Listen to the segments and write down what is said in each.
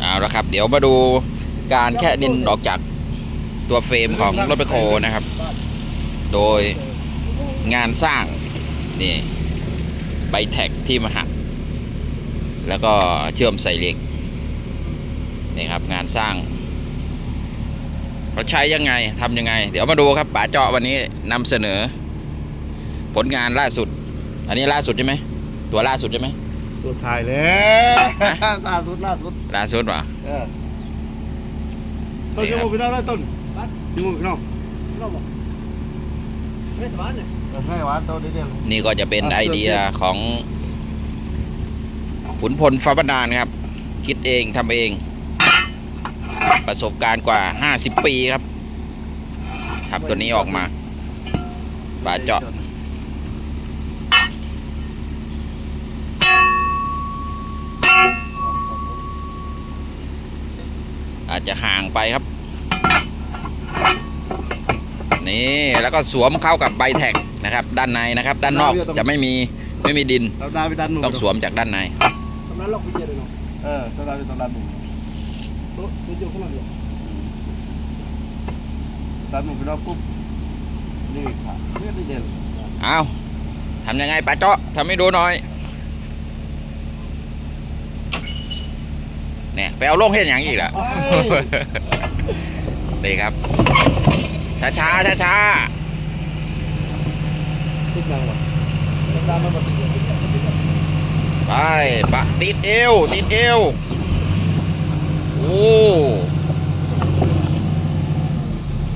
เอาละครับ เดี๋ยวมาดูการแค่ดินออกจากตัวเฟรมของรถแบคโฮนะครับ โดยงานสร้าง นี่ใบแท็กที่มาหักแล้วก็เชื่อมใส่เหล็กนี่ครับงานสร้างเราใช้ยังไงทำยังไง เดี๋ยวมาดูครับป๋าเจาะวันนี้นำเสนอ ผลงานล่าสุด อันนี้ล่าสุดใช่ไหมตัวล่าสุดใช่ไหม ตัวถ่ายแล้วฮะล่าสุดล่าสุดล่าสุดวะเออต้นยังมูพี่น้องได้ต้นยังมูพี่น้องไม่สบายเลยเออให้หวานต้นเดียวนี่ก็จะเป็นอะไอเดียเสื้อของขุนพลฟ้าบรรดาลครับ คิดเองทำเอง ประสบการณ์กว่า 50 ปีครับทำตัวนี้ออกมาป่าเจาะ ครับ นี่แล้วก็สวมเข้ากับใบแท็กนะครับ ด้านในนะครับ ด้านนอกจะไม่มีไม่มีดินเราดาไปดันหนูต้องสวมจากด้านในทำนั้นล็อกไปเจอเลยเนาะเออต้องดาไปต้องดันหนูโต๊ะตัวเดียวข้างหลังเลยดันหนูพี่น้องปุ๊บนี่ขาเนี่ยเดียวเอาทำยังไงป้าเจาะทำให้ดูหน่อย เนี่ยไปเอาลงเห็นอย่างอีกแล้วนี่ครับ ช้าช้าช้าช้าติดยังวะต้องตามมาปฏิบัติๆไปปะติดเอวติดเอวโอ้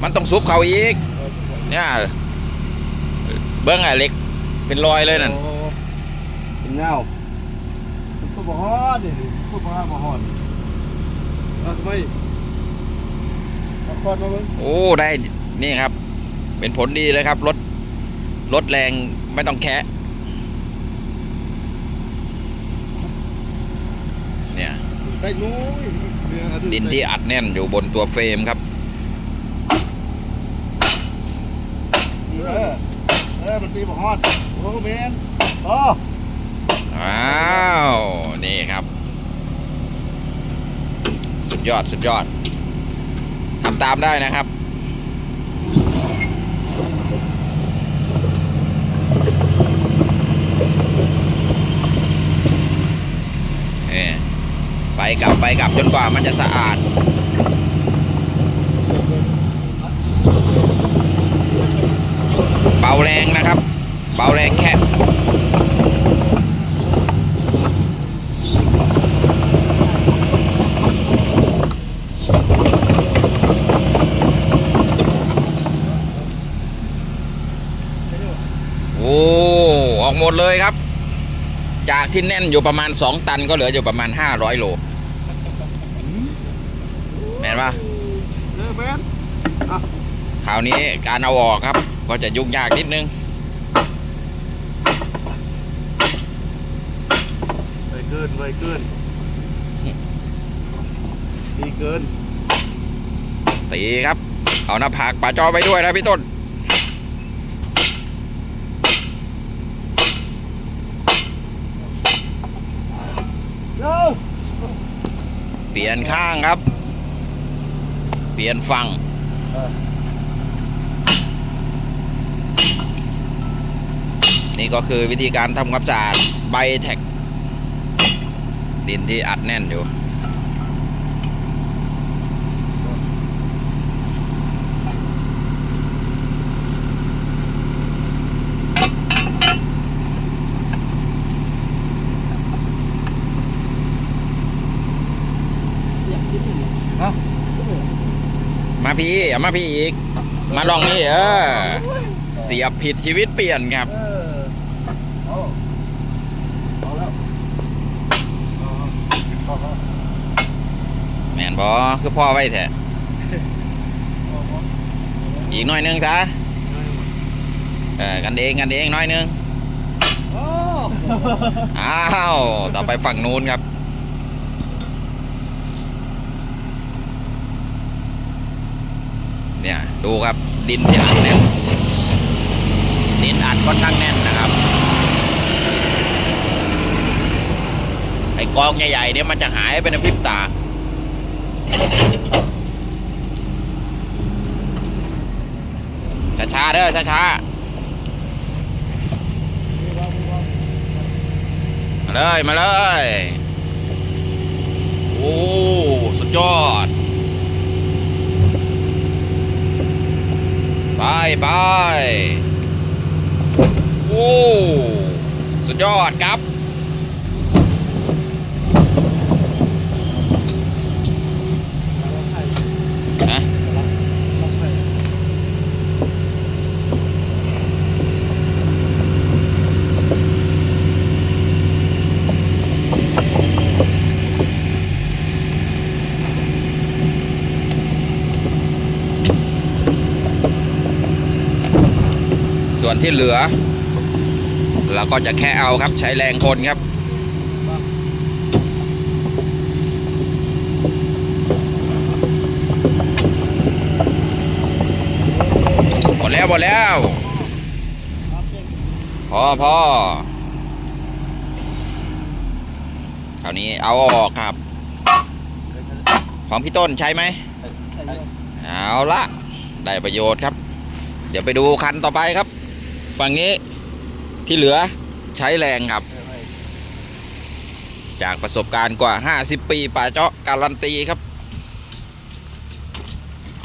มันต้องซุบเขาอีก เนี่ย เบิ้งอะเล็ก เป็นรอยเลยนั่นโอ้เป็นเงาตัวบ่ฮอดดิตัวบ่ฮอดบ่ฮอดเอา ทำไมเอาคอนมาเบิ่งโอ้ได้นี่ครับ เป็นผลดีเลยครับรถรถแรงไม่ต้องแคะเนี่ยได้น้อยเรืออัดินที่อัดแน่นอยู่บนตัวเฟรมครับเออเออมันตีบ่ฮอดโอ้แมนโอ้อ้าวนี่ครับ สุดยอดสุดยอดทำตามได้นะครับเอ่ไปกลับไปกลับจนกว่ามันจะสะอาดเบาแรงนะครับ เบาแรงแค่ โอ้ออกหมดเลยครับ จากที่แน่นอยู่ประมาณ 2 ตันก็เหลืออยู่ประมาณ 500 โลแม่นปะเออแมนคราวนี้การเอาออกครับ ก็จะยุ่งยากนิดนึงไวเกินไวเกินดีเกินตีครับ เอาหน้าผากป่าจอไปด้วยนะพี่ต้น เร็ว เปลี่ยนข้างครับ เปลี่ยนฝั่งนี่ก็คือวิธีการทำความสะอาดใบแท็กดินที่อัดแน่นอยู่ อยากกินเลย ฮะ มา พี่เอามาพี่อีก มาลองนี่เออ เสียบผิดชีวิตเปลี่ยนครับเออเอาเอาแล้วเอาเอาเอาแมนบอคือพ่อไว้แท้เอาเอาอีกหน่อยหนึงซะเออกันเองกันเองหน่อยหนึงโอ้อ้าว ต่อไปฝั่งนู้นครับ เนี่ย ดูครับดินที่อัดแน่นดินอัดค่อนข้างแน่นนะครับ ไอ้กองใหญ่ๆเนี่ยมันจะหายไปในพริบตา ช้าๆเด้อช้าๆมาเลย มาเลย โอ้ สุดยอด ไปไปโอ้สุดยอดครับ ที่เหลือเราก็จะแค่เอาครับใช้แรงคนครับ หมดแล้วหมดแล้ว พอพอคราวนี้เอาออกครับ ของพี่ต้นใช้ไหม เอาละได้ประโยชน์ครับ เดี๋ยวไปดูคันต่อไปครับ ฝั่งนี้ที่เหลือใช้แรงครับ จากประสบการณ์กว่า 50 ปีป่าเจาะการันตีครับ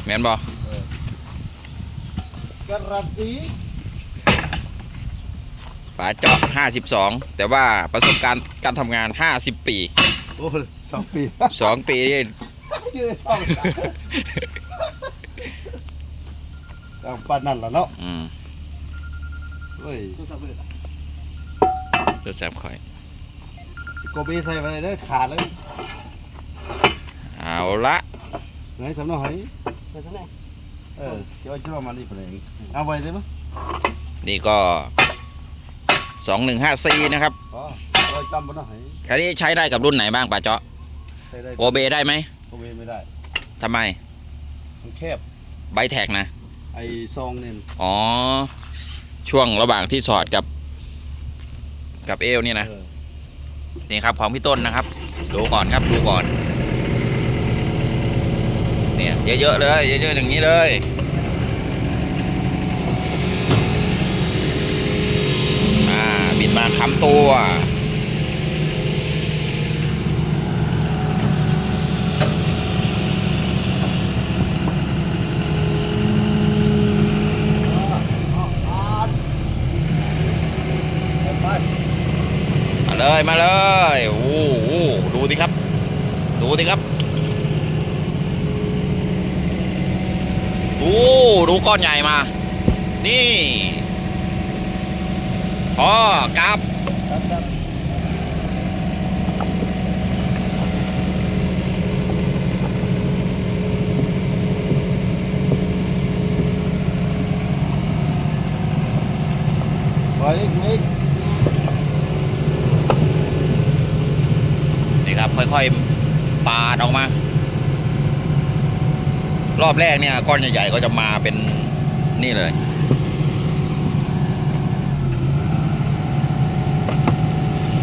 แมนบอการันตีป่าเจาะ 52 แต่ว่าประสบการณ์การทำงาน 50 ปีโอ้ยสองปี2ปีนี่ยืนต้องต้องปานนั่นล่ะเนาะอืม เฮ้ยโทรศัพท์เลยรถแซมคอย โกเบใส่ไปเลยเด้อขาดเลยเอาละไหนสำนักหอยไปซะแน่เออเดี๋ยวจะเอามานี่ไปเลยเอาไว้ได้มั้ยนี่ก็2154นะครับอ๋อเราจำบ่ได้หอยคันนี้ใช้ได้กับรุ่นไหนบ้างป่าเจาะใส่ได้โกเบได้ไหมโกเบไม่ได้ทำไม มันแคบไบแท็กนะ ไอ้ซองเนี่ยอ๋อ ช่วงระหว่างที่สอดกับ กับเอวเนี่ยนะเออนี่ครับของพี่ต้นนะครับ ดูก่อนครับดูก่อน เนี่ยเยอะๆเลยเยอะๆอย่างนี้เลยอ่าบิดมาค้ำตัว ไป มา เลยมาเลยโอ้โหดูสิครับ ดูสิครับดูดูก้อนใหญ่มา นี่อ๋อกลับครับไปอีกอีก นี่ ครับค่อยๆปาดออกมา รอบแรกเนี่ยก้อนใหญ่ๆก็จะมาเป็นนี่เลย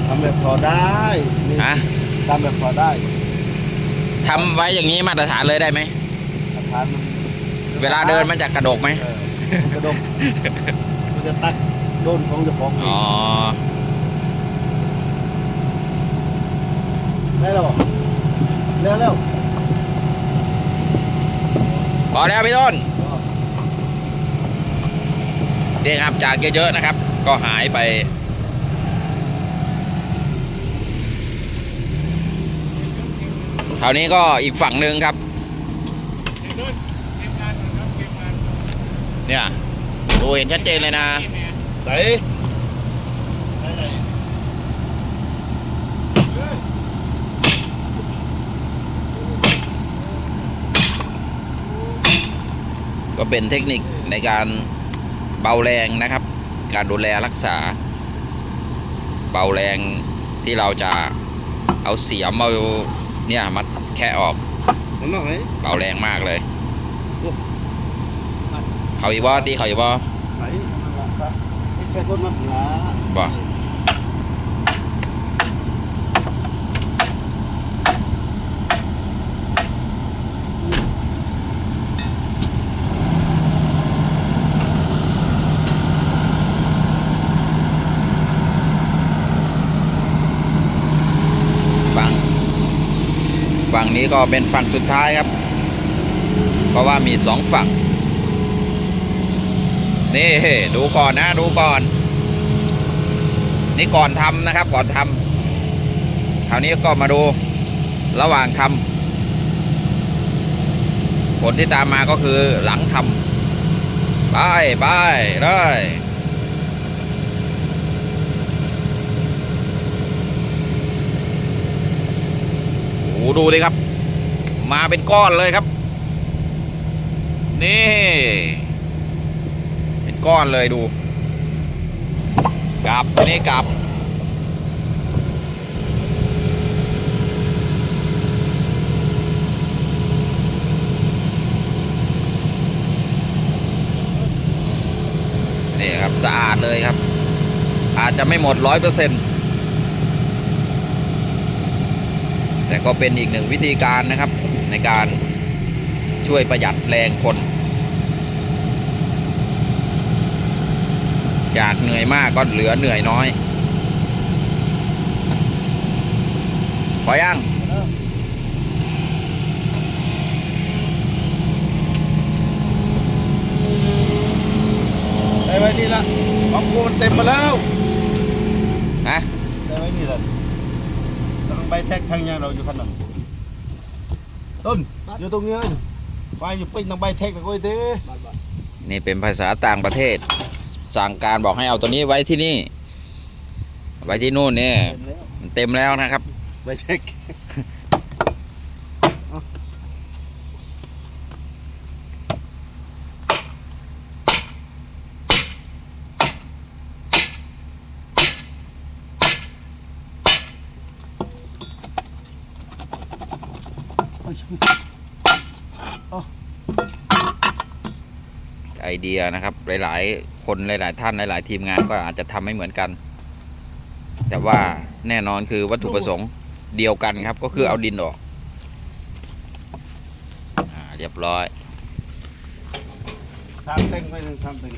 ทำแบบพอได้นี่ฮะทำแบบพอได้ทำไว้อย่างนี้มาตรฐานเลยได้ไหม อาคารมันเวลาเดินมันจะกระดกไหม เออมันกระดกมันจะตักโดนของเจ้าของเอง อ๋อ ได้แล้วบอกเร็วเร็วพอแล้วพี่ต้นนี่ครับจากเยอะๆนะครับ ก็หายไป คราวนี้ก็อีกฝั่งหนึ่งครับเนี่ยดูเห็นชัดเจนเลยนะไหนไหนไหนเฮ้ย ก็เป็นเทคนิคในการเบาแรงนะครับ การดูแลรักษา เบาแรงที่เราจะเอาเสียมเอาเนี่ยมาแค่ออกมันน้อยเบาแรงมากเลยเขาอีกว่าตีเขาอีกว่าไหนครับไอ้แค่ส้นมันหนาบ่ ฝั่ง ฝั่งนี้ก็เป็นฝั่งสุดท้ายครับ เพราะว่ามีสองฝั่ง นี่ดูก่อนนะดูก่อน นี่ก่อนทำนะครับก่อนทำคราวนี้ก็มาดูระหว่างทำผลที่ตามมาก็คือหลังทำไปไปเลย ดูดิครับ มาเป็นก้อนเลยครับ นี่ เป็นก้อนเลยดู กลับนี้กลับ นี่ครับสะอาดเลยครับ อาจจะไม่หมดร้อยเปอร์เซ็นต์ แต่ก็เป็นอีกหนึ่งวิธีการนะครับ ในการช่วยประหยัดแรงคน จากเหนื่อยมากก็เหลือเหนื่อยน้อยพอยังได้ไว้นี่ละของกูนเต็มมาแล้ว นะ ได้ไว้นี่ละ ทางใบแท็กทางยางเราอยู่ขนาดต้นอยู่ตรงนี้ไฟอยู่ปิ้งทางใบแท็กตะโกยเต้บาทบาทนี่เป็นภาษาต่างประเทศ สั่งการบอกให้เอาตัวนี้ไว้ที่นี่ ไว้ที่นู่นเนี่ยเต็มแล้วมันเต็มแล้วนะครับใบแท็ก ไอเดียนะครับ หลาย ๆ คนหลาย ๆ ท่านหลาย ๆ ทีมงานก็อาจจะทำไม่เหมือนกัน แต่ว่าแน่นอนคือวัตถุประสงค์เดียวกันครับ ก็คือเอาดินออกอเรียบร้อยทาเต็งไปหนึ่งทาเต็ง